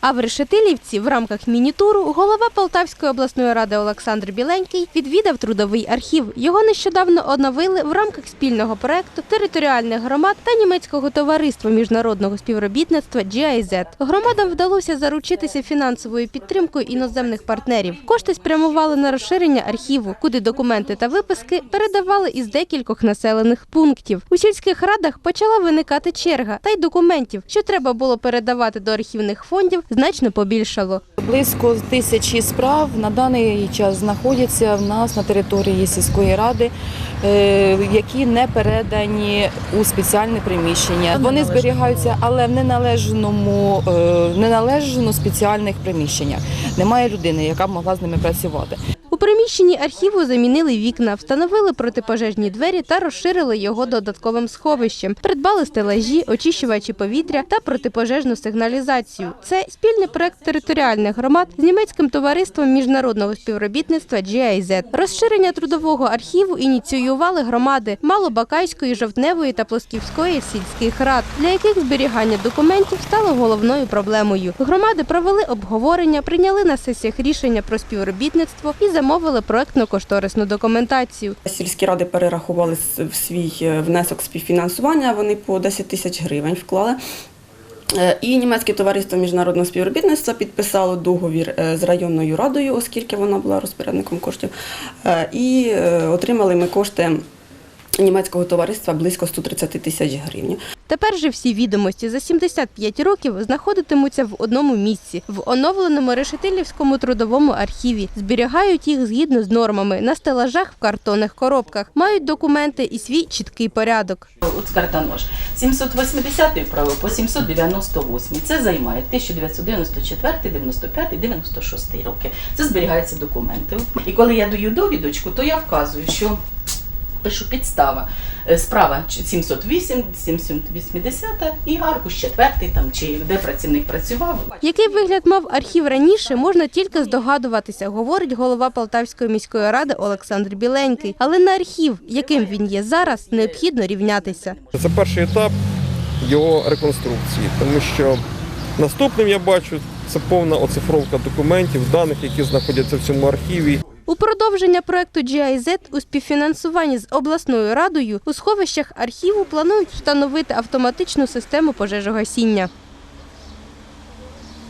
А в Решетилівці в рамках міні-туру голова Полтавської обласної ради Олександр Біленький відвідав трудовий архів. Його нещодавно оновили в рамках спільного проекту територіальних громад та німецького товариства міжнародного співробітництва GIZ. Громадам вдалося заручитися фінансовою підтримкою іноземних партнерів. Кошти спрямували на розширення архіву, куди документи та виписки передавали із декількох населених пунктів. У сільських радах почала виникати черга, та й документів, що треба було передавати до архівних фондів, значно побільшало. Близько тисячі справ на даний час знаходяться в нас на території сільської ради, е, які не передані у спеціальне приміщення. Вони зберігаються, але в неналежному, е, в неналежно спеціальних приміщеннях. Немає людини, яка б могла з ними працювати. Приміщенні архіву замінили вікна, встановили протипожежні двері та розширили його додатковим сховищем. Придбали стелажі, очищувачі повітря та протипожежну сигналізацію. Це спільний проект територіальних громад з німецьким товариством міжнародного співробітництва GIZ. Розширення трудового архіву ініціювали громади Малобакайської, Жовтневої та Плосківської сільських рад, для яких зберігання документів стало головною проблемою. Громади провели обговорення, прийняли на сесіях рішення про співробітництво і замовили проектно-кошторисну документацію. Сільські ради перерахували в свій е, внесок співфінансування, вони по 10 тисяч гривень вклали. Е, І німецьке товариство міжнародного співробітництва підписало договір е, з районною радою, оскільки вона була розпорядником коштів. І отримали ми кошти німецького товариства близько 130 тисяч гривень. Тепер же всі відомості за 75 років знаходитимуться в одному місці в оновленому Решетилівському трудовому архіві. Зберігають їх згідно з нормами на стелажах в картонних коробках. Мають документи і свій чіткий порядок. От картонож. 780 право по 798. Це займає 1994, 95, 96 роки. Це зберігаються документи. І коли я даю довідочку, то я вказую, що пишу підстава. Е, Справа 708, 780 і аркуш 4, там, чи де працівник працював. Який вигляд мав архів раніше, можна тільки здогадуватися, говорить голова Полтавської міської ради Олександр Біленький. Але на архів, яким він є зараз, необхідно рівнятися. Це перший етап його реконструкції, тому що наступним я бачу це повна оцифровка документів, даних, які знаходяться в цьому архіві. У продовження проекту GIZ у співфінансуванні з обласною радою у сховищах архіву планують встановити автоматичну систему пожежогасіння.